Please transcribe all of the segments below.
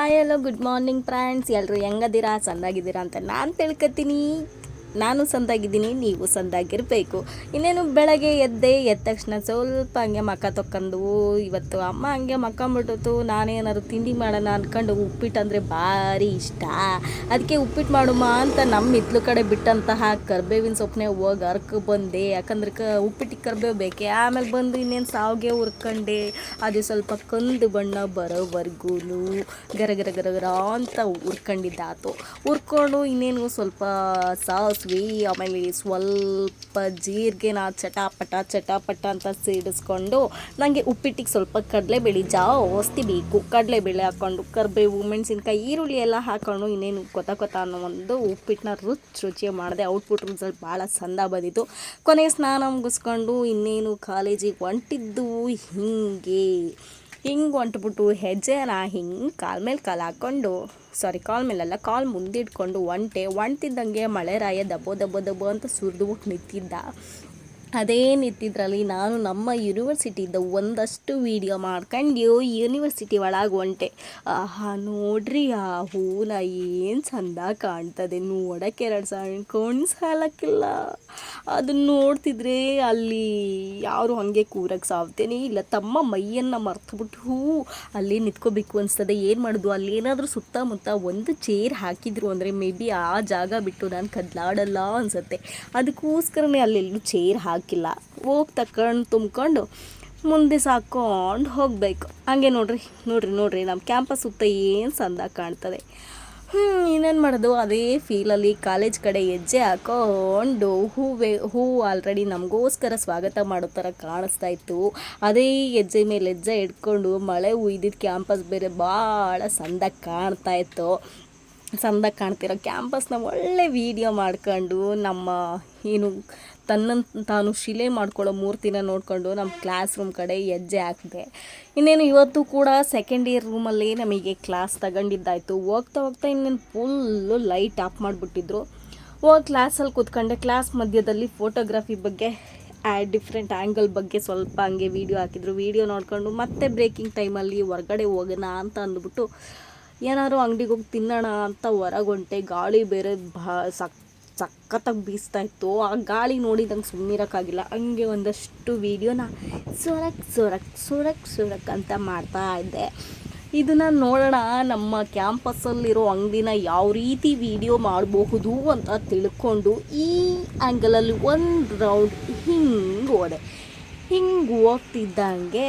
Hi hello good morning friends ಎಲ್ಲರೂ ಹೆಂಗದಿರಾ? ಚೆನ್ನಾಗಿದ್ದೀರಾ ಅಂತ ನಾನು ತಿಳ್ಕೊತೀನಿ ನಾನು ಸಂದಾಗಿದ್ದೀನಿ, ನೀವು ಸಂದಾಗಿರಬೇಕು. ಇನ್ನೇನು ಬೆಳಗ್ಗೆ ಎದ್ದೆ ಎದ್ದ ತಕ್ಷಣ ಸ್ವಲ್ಪ ಹಂಗೆ ಮಕ್ಕ ತೊಕ್ಕೊಂಡು, ಇವತ್ತು ಅಮ್ಮ ಹಂಗೆ ಮಕ್ಕಂಬಿಟ್ಟಿತ್ತು ನಾನೇನಾದ್ರು ತಿಂಡಿ ಮಾಡೋಣ ಅಂದ್ಕೊಂಡು ಉಪ್ಪಿಟ್ಟು ಅಂದರೆ ಭಾರಿ ಇಷ್ಟ. ಅದಕ್ಕೆ ಉಪ್ಪಿಟ್ಟು ಮಾಡುಮ್ಮ ಅಂತ ನಮ್ಮ ಹಿತ್ಲು ಕಡೆ ಬಿಟ್ಟಂತಹ ಕರ್ಬೇವಿನ ಸೊಪ್ಪನೆ ಹೋಗಿ ಅರ್ಕ ಬಂದೆ. ಯಾಕಂದ್ರೆ ಕ ಉಪ್ಪಿಟ್ಟಿಗೆ ಕರ್ಬೇವು ಬೇಕೆ? ಆಮೇಲೆ ಬಂದು ಇನ್ನೇನು ಸಾವಿಗೆ ಹುರ್ಕಂಡೆ. ಅದು ಸ್ವಲ್ಪ ಕಂದು ಬಣ್ಣ ಬರೋವರೆಗೂ ಗರ ಗರ ಗರ ಅಂತ ಹುರ್ಕೊಂಡಿದ್ದಾತು. ಹುರ್ಕೊಂಡು ಇನ್ನೇನು ಸ್ವಲ್ಪ ಸಾಸಿವೆ ಆಮೇಲೆ ಸ್ವಲ್ಪ ಜೀರಿಗೆನ ಚಟಾಪಟ ಚಟಾಪಟ ಅಂತ ಸಿಡಿಸ್ಕೊಂಡು ನನಗೆ ಉಪ್ಪಿಟ್ಟಿಗೆ ಸ್ವಲ್ಪ ಕಡಲೆಬೇಳೆ ಜಾಸ್ತಿ ಬೇಕು. ಕಡಲೆಬೇಳೆ ಹಾಕ್ಕೊಂಡು ಕರಿಬೇವು ಮೆಣಸಿನ್ಕಾಯಿ ಈರುಳ್ಳಿ ಎಲ್ಲ ಹಾಕ್ಕೊಂಡು ಇನ್ನೇನು ಕೊತ ಕೊತ ಅನ್ನೋ ಒಂದು ಉಪ್ಪಿಟ್ಟನ್ನ ರುಚಿ ರುಚಿ ಮಾಡಿದೆ. ಔಟ್ಪುಟ್ ರಿಸಲ್ಟ್ ಭಾಳ ಚಂದ ಬಂದಿತ್ತು. ಕೊನೆಗೆ ಸ್ನಾನ ಮುಗಿಸ್ಕೊಂಡು ಇನ್ನೇನು ಕಾಲೇಜಿಗೆ ಹೊಂಟಿದ್ದು ಹಿಂಗೆ. ಹಿಂಗೆ ಹೊಂಟ್ಬಿಟ್ಟು ಹೆಜ್ಜೆನ ಹಿಂಗೆ ಕಾಲ ಮೇಲೆ ಕಾಲು ಹಾಕ್ಕೊಂಡು ಸಾರಿ ಕಾಲ್ ಮೇಲೆಲ್ಲ, ಕಾಲ್ ಮುಂದಿಟ್ಕೊಂಡು ಒಂಟೆ, ಒಂಟಿದ್ದಂಗೆ ಮಳೆ ರಾಯ ದಬ್ಬೋ ದಬ್ಬೋ ದಬ್ಬೋ ಅಂತ ಸುರಿದ್ಬಿಟ್ಟು ನಿಂತಿದ್ದ. ಅದೇ ನಿಂತಿದ್ರಲ್ಲಿ ನಾನು ನಮ್ಮ ಯೂನಿವರ್ಸಿಟಿಯಿಂದ ಒಂದಷ್ಟು ವೀಡಿಯೋ ಮಾಡ್ಕೊಂಡು ಯೂನಿವರ್ಸಿಟಿ ಒಳಗೆ ಹೊಂಟೆ ಆಹಾ, ನೋಡ್ರಿ ಆ ಹೂನ ಏನು ಚಂದ ಕಾಣ್ತದೆ. ನೋಡೋಕೆ ಎರಡು ಸಾವಿರ ಕಣ್ಣು ಸಾಲಕ್ಕಿಲ್ಲ. ಅದನ್ನ ನೋಡ್ತಿದ್ರೆ ಅಲ್ಲಿ ಯಾರು ಹಾಗೆ ಕೂರಕ್ಕೆ ಸಾವ್ತೇನೆ ಇಲ್ಲ. ತಮ್ಮ ಮೈಯನ್ನು ಮರ್ತುಬಿಟ್ಟು ಅಲ್ಲಿ ನಿಂತ್ಕೋಬೇಕು ಅನಿಸ್ತದೆ. ಏನು ಮಾಡೋದು? ಅಲ್ಲಿ ಏನಾದರೂ ಸುತ್ತಮುತ್ತ ಒಂದು ಚೇರ್ ಹಾಕಿದ್ರು ಅಂದರೆ ಮೇ ಬಿ ಆ ಜಾಗ ಬಿಟ್ಟು ನಾನು ಕದ್ಲಾಡಲ್ಲ ಅನಿಸುತ್ತೆ. ಅದಕ್ಕೋಸ್ಕರನೇ ಅಲ್ಲೆಲ್ಲೂ ಚೇರ್ ಹಾಕಿಲ್ಲ. ಹೋಗಿ ತಕೊಂಡು ತುಂಬ್ಕೊಂಡು ಮುಂದೆ ಸಾಕೊಂಡು ಹೋಗಬೇಕು. ಹಂಗೆ ನೋಡ್ರಿ ನೋಡ್ರಿ ನೋಡ್ರಿ ನಮ್ಮ ಕ್ಯಾಂಪಸ್ ಸುತ್ತ ಏನು ಸಂದ ಕಾಣ್ತದೆ. ಹ್ಞೂ ಇನ್ನೇನು ಮಾಡೋದು? ಅದೇ ಫೀಲಲ್ಲಿ ಕಾಲೇಜ್ ಕಡೆ ಹೆಜ್ಜೆ ಹಾಕೊಂಡು ಹೂವೆ ಹೂವು ಆಲ್ರೆಡಿ ನಮಗೋಸ್ಕರ ಸ್ವಾಗತ ಮಾಡೋ ಥರ ಕಾಣಿಸ್ತಾ ಇತ್ತು. ಅದೇ ಹೆಜ್ಜೆ ಮೇಲೆ ಹೆಜ್ಜೆ ಇಟ್ಕೊಂಡು ಮಳೆ ಉಯ್ದಿದ್ದು ಕ್ಯಾಂಪಸ್ ಬೇರೆ ಭಾಳ ಸಂದ ಕಾಣ್ತಾ ಇತ್ತು. ಚಂದಾಗಿ ಕಾಣ್ತಿರೋ ಕ್ಯಾಂಪಸ್ನ ಒಳ್ಳೆ ವೀಡಿಯೋ ಮಾಡ್ಕೊಂಡು ನಮ್ಮ ಏನು ತನ್ನ ತಾನು ಶಿಲೆ ಮಾಡ್ಕೊಳ್ಳೋ ಮೂರ್ತಿನ ನೋಡಿಕೊಂಡು ನಮ್ಮ ಕ್ಲಾಸ್ ರೂಮ್ ಕಡೆ ಹೆಜ್ಜೆ ಹಾಕಿದೆ. ಇನ್ನೇನು ಇವತ್ತು ಕೂಡ ಸೆಕೆಂಡ್ ಇಯರ್ ರೂಮಲ್ಲಿ ನಮಗೆ ಕ್ಲಾಸ್ ತಗೊಂಡಿದ್ದಾಯಿತು. ಹೋಗ್ತಾ ಹೋಗ್ತಾ ಇನ್ನೇನು ಫುಲ್ಲು ಲೈಟ್ ಆಫ್ ಮಾಡಿಬಿಟ್ಟಿದ್ರು. ಹೋಗಿ ಕ್ಲಾಸಲ್ಲಿ ಕೂತ್ಕೊಂಡೆ. ಕ್ಲಾಸ್ ಮಧ್ಯದಲ್ಲಿ ಫೋಟೋಗ್ರಫಿ ಬಗ್ಗೆ ಡಿಫ್ರೆಂಟ್ ಆ್ಯಂಗಲ್ ಬಗ್ಗೆ ಸ್ವಲ್ಪ ಹಂಗೆ ವೀಡಿಯೋ ಹಾಕಿದ್ರು. ವೀಡಿಯೋ ನೋಡ್ಕೊಂಡು ಮತ್ತೆ ಬ್ರೇಕಿಂಗ್ ಟೈಮಲ್ಲಿ ಹೊರಗಡೆ ಹೋಗೋಣ ಅಂತ ಅಂದ್ಬಿಟ್ಟು ಏನಾದ್ರು ಅಂಗಡಿಗೆ ಹೋಗಿ ತಿನ್ನೋಣ ಅಂತ ಹೊರಗೊಂಟೆ ಗಾಳಿ ಬೇರೆ ಭಾ ಸಕ್, ಸಖತ್ತಾಗಿ ಬೀಸ್ತಾ ಇತ್ತು. ಆ ಗಾಳಿ ನೋಡಿ ನಂಗೆ ಸುಮ್ಮನಿರೋಕ್ಕಾಗಿಲ್ಲ ಹಂಗೆ ಒಂದಷ್ಟು ವೀಡಿಯೋನ ಸೊರಕ್ ಸೊರಕ್ ಸೊರಕ್ ಸೊರಕ್ ಅಂತ ಮಾಡ್ತಾ ಇದ್ದೆ. ಇದನ್ನು ನೋಡೋಣ, ನಮ್ಮ ಕ್ಯಾಂಪಸ್ಸಲ್ಲಿರೋ ಅಂಗಡಿನ ಯಾವ ರೀತಿ ವೀಡಿಯೋ ಮಾಡಬಹುದು ಅಂತ ತಿಳ್ಕೊಂಡು ಈ ಆ್ಯಂಗಲಲ್ಲಿ ಒಂದು ರೌಂಡ್ ಹಿಂಗೆ ಹೋದೆ. ಹಿಂಗೆ ಹೋಗ್ತಿದ್ದಂಗೆ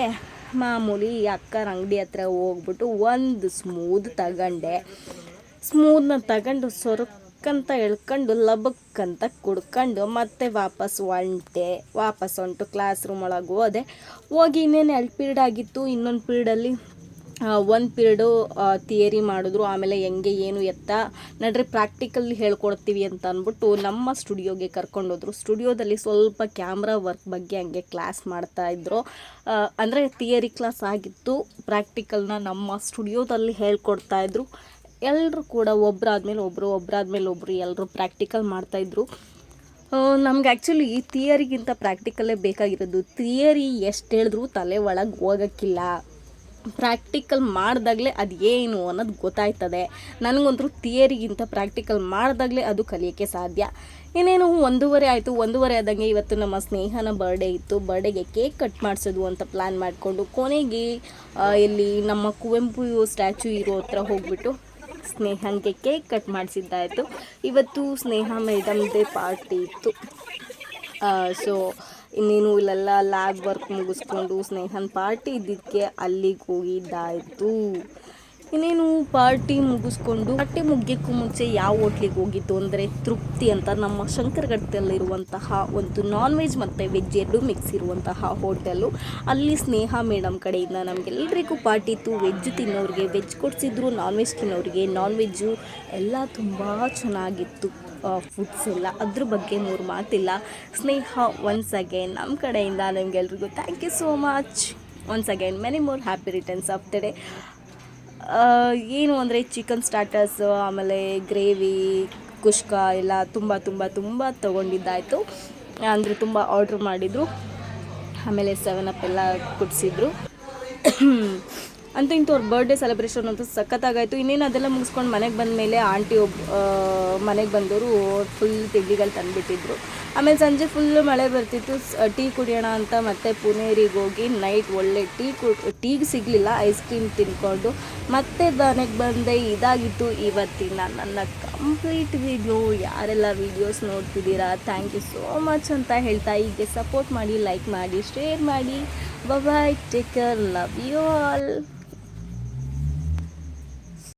ಮಾಮೂಲಿ ಅಕ್ಕರ ಅಂಗಡಿ ಹತ್ರ ಹೋಗ್ಬಿಟ್ಟು ಒಂದು ಸ್ಮೂದ್ ತಗೊಂಡೆ. ಸ್ಮೂದ್ನ ತಗೊಂಡು ಸೊರಕ್ಕಂತ ಎಳ್ಕೊಂಡು ಲಬಕ್ಕಂತ ಕುಡ್ಕೊಂಡು ಮತ್ತೆ ವಾಪಸ್ ಹೊಂಟೆ. ವಾಪಸ್ ಹೊಂಟು ಕ್ಲಾಸ್ ರೂಮ್ ಒಳಗೆ ಹೋದೆ. ಹೋಗಿ ಇನ್ನೇನು ಎರಡು ಪೀರಿಯಡ್ ಆಗಿತ್ತು, ಇನ್ನೊಂದು ಪೀರಿಯಡಲ್ಲಿ ಒಂದು ಪೀರಿಯಡು ಥಿಯರಿ ಮಾಡಿದ್ರು, ಆಮೇಲೆ ಹೆಂಗೆ, ಏನು ಎತ್ತ, ನಡ್ರಿ ಪ್ರಾಕ್ಟಿಕಲ್ ಹೇಳ್ಕೊಡ್ತೀವಿ ಅಂತ ಅಂದ್ಬಿಟ್ಟು ನಮ್ಮ ಸ್ಟುಡಿಯೋಗೆ ಕರ್ಕೊಂಡೋದ್ರು. ಸ್ಟುಡಿಯೋದಲ್ಲಿ ಸ್ವಲ್ಪ ಕ್ಯಾಮ್ರಾ ವರ್ಕ್ ಬಗ್ಗೆ ಹಂಗೆ ಕ್ಲಾಸ್ ಮಾಡ್ತಾಯಿದ್ರು ಅಂದರೆ ಥಿಯರಿ ಕ್ಲಾಸ್ ಆಗಿತ್ತು ಪ್ರಾಕ್ಟಿಕಲ್ನ ನಮ್ಮ ಸ್ಟುಡಿಯೋದಲ್ಲಿ ಹೇಳ್ಕೊಡ್ತಾಯಿದ್ರು ಎಲ್ಲರೂ ಕೂಡ ಒಬ್ಬರಾದ್ಮೇಲೆ ಒಬ್ಬರು ಒಬ್ಬರಾದ್ಮೇಲೆ ಒಬ್ಬರು ಎಲ್ಲರೂ ಪ್ರಾಕ್ಟಿಕಲ್ ಮಾಡ್ತಾಯಿದ್ರು ನಮ್ಗೆ ಆ್ಯಕ್ಚುಲಿ ಈ ಥಿಯರಿಗಿಂತ ಪ್ರಾಕ್ಟಿಕಲ್ಲೇ ಬೇಕಾಗಿರೋದು. ಥಿಯರಿ ಎಷ್ಟು ಹೇಳಿದ್ರು ತಲೆ ಒಳಗೆ ಹೋಗೋಕ್ಕಿಲ್ಲ. ಪ್ರಾಕ್ಟಿಕಲ್ ಮಾಡಿದಾಗಲೇ ಅದು ಏನು ಅನ್ನೋದು ಗೊತ್ತಾಯ್ತದೆ. ನನಗಂತೂ ಥಿಯರಿಗಿಂತ ಪ್ರಾಕ್ಟಿಕಲ್ ಮಾಡಿದಾಗಲೇ ಅದು ಕಲಿಯೋಕ್ಕೆ ಸಾಧ್ಯ. ಇನ್ನೇನು, ಒಂದೂವರೆ ಆಯಿತು, ಒಂದೂವರೆ ಆದಂಗೆ ಇವತ್ತು ನಮ್ಮ ಸ್ನೇಹನ ಬರ್ಡೇ ಇತ್ತು. ಬರ್ಡೇಗೆ ಕೇಕ್ ಕಟ್ ಮಾಡಿಸೋದು ಅಂತ ಪ್ಲ್ಯಾನ್ ಮಾಡಿಕೊಂಡು ಕೊನೆಗೆ ಇಲ್ಲಿ ನಮ್ಮ ಕುವೆಂಪು ಸ್ಟ್ಯಾಚು ಇರೋ ಹತ್ರ ಹೋಗ್ಬಿಟ್ಟು ಸ್ನೇಹಂಗೆ ಕೇಕ್ ಕಟ್ ಮಾಡಿಸಿದ್ದಾಯಿತು. ಇವತ್ತು ಸ್ನೇಹ ಮೇಡಮ್ದೇ ಪಾರ್ಟಿ ಇತ್ತು. ಸೊ ಇನ್ನೇನು ಇಲ್ಲೆಲ್ಲ ಲ್ಯಾಬ್ ವರ್ಕ್ ಮುಗಿಸ್ಕೊಂಡು ಸ್ನೇಹನ್ ಪಾರ್ಟಿ ಇದ್ದಿದ್ದಕ್ಕೆ ಅಲ್ಲಿಗೆ ಹೋಗಿದ್ದಾಯಿತು. ಇನ್ನೇನು ಪಾರ್ಟಿ ಮುಗಿಸ್ಕೊಂಡು, ಪಾರ್ಟಿ ಮುಗಿಯೋಕ್ಕೂ ಮುಂಚೆ ಯಾವ ಹೋಟ್ಲಿಗೆ ಹೋಗಿದ್ದು ಅಂದರೆ ತೃಪ್ತಿ ಅಂತ ನಮ್ಮ ಶಂಕರಘಟ್ಟದಲ್ಲಿರುವಂತಹ ಒಂದು ನಾನ್ ವೆಜ್ ಮತ್ತು ವೆಜ್ ಎರಡು ಮಿಕ್ಸ್ ಇರುವಂತಹ ಹೋಟೆಲು. ಅಲ್ಲಿ ಸ್ನೇಹ ಮೇಡಮ್ ಕಡೆಯಿಂದ ನಮಗೆಲ್ಲರಿಗೂ ಪಾರ್ಟಿ ಇತ್ತು. ವೆಜ್ ತಿನ್ನೋರಿಗೆ ವೆಜ್ ಕೊಡಿಸಿದ್ರು ನಾನ್ ವೆಜ್ ತಿನ್ನೋರಿಗೆ ನಾನ್ ವೆಜ್ಜು ಎಲ್ಲ ತುಂಬ ಚೆನ್ನಾಗಿತ್ತು ಫುಡ್ಸ್ ಎಲ್ಲ. ಅದ್ರ ಬಗ್ಗೆ ಮೂರು ಮಾತಿಲ್ಲ. ಸ್ನೇಹ ಒನ್ಸ್ ಅಗೇನ್ ನಮ್ಮ ಕಡೆಯಿಂದ ನಿಮಗೆಲ್ರಿಗೂ. Thank you so much once again many more happy returns of the day ಏನು ಅಂದರೆ ಚಿಕನ್ ಸ್ಟಾರ್ಟರ್ಸ್ ಆಮೇಲೆ ಗ್ರೇವಿ ಕುಷ್ಕ ಎಲ್ಲ ತುಂಬ ತುಂಬ ತುಂಬ ತೊಗೊಂಡಿದ್ದಾಯಿತು. ಅಂದರೆ ತುಂಬ ಆರ್ಡ್ರ್ ಮಾಡಿದರು. ಆಮೇಲೆ ಸೆವೆನ್ ಅಪ್ ಎಲ್ಲ ಕುಡಿಸಿದ್ರು. ಅಂತೂ ಇಂತೂ ಅವ್ರ ಬರ್ಡೇ ಸೆಲೆಬ್ರೇಷನ್ ಅಂತೂ ಸಖತ್ತಾಗಾಯಿತು. ಇನ್ನೇನು ಅದೆಲ್ಲ ಮುಗಿಸ್ಕೊಂಡು ಮನೆಗೆ ಬಂದ ಮೇಲೆ ಆಂಟಿ ಒಬ್ಬ ಮನೆಗೆ ಬಂದವರು ಫುಲ್ ತಿಂಡಿಗಳು ತಂದುಬಿಟ್ಟಿದ್ರು. ಆಮೇಲೆ ಸಂಜೆ ಫುಲ್ಲು ಮಳೆ ಬರ್ತಿತ್ತು. ಟೀ ಕುಡಿಯೋಣ ಅಂತ ಮತ್ತೆ ಪುಣೇರಿಗೆ ಹೋಗಿ ನೈಟ್ ಒಳ್ಳೆ ಟೀ ಕು, ಟೀಗೆ ಸಿಗಲಿಲ್ಲ ಐಸ್ ಕ್ರೀಮ್ ತಿನ್ಕೊಂಡು ಮತ್ತೆ ಮನೆಗೆ ಬಂದೆ. ಇದಾಗಿತ್ತು ಇವತ್ತಿನ ನನ್ನ ಕಂಪ್ಲೀಟ್ ವಿಡಿಯೋ ಯಾರೆಲ್ಲ ವೀಡಿಯೋಸ್ ನೋಡ್ತಿದ್ದೀರಾ ಥ್ಯಾಂಕ್ ಯು ಸೋ ಮಚ್ ಅಂತ ಹೇಳ್ತಾ ಈಗ ಸಪೋರ್ಟ್ ಮಾಡಿ ಲೈಕ್ ಮಾಡಿ ಶೇರ್ ಮಾಡಿ. Bye take care love you all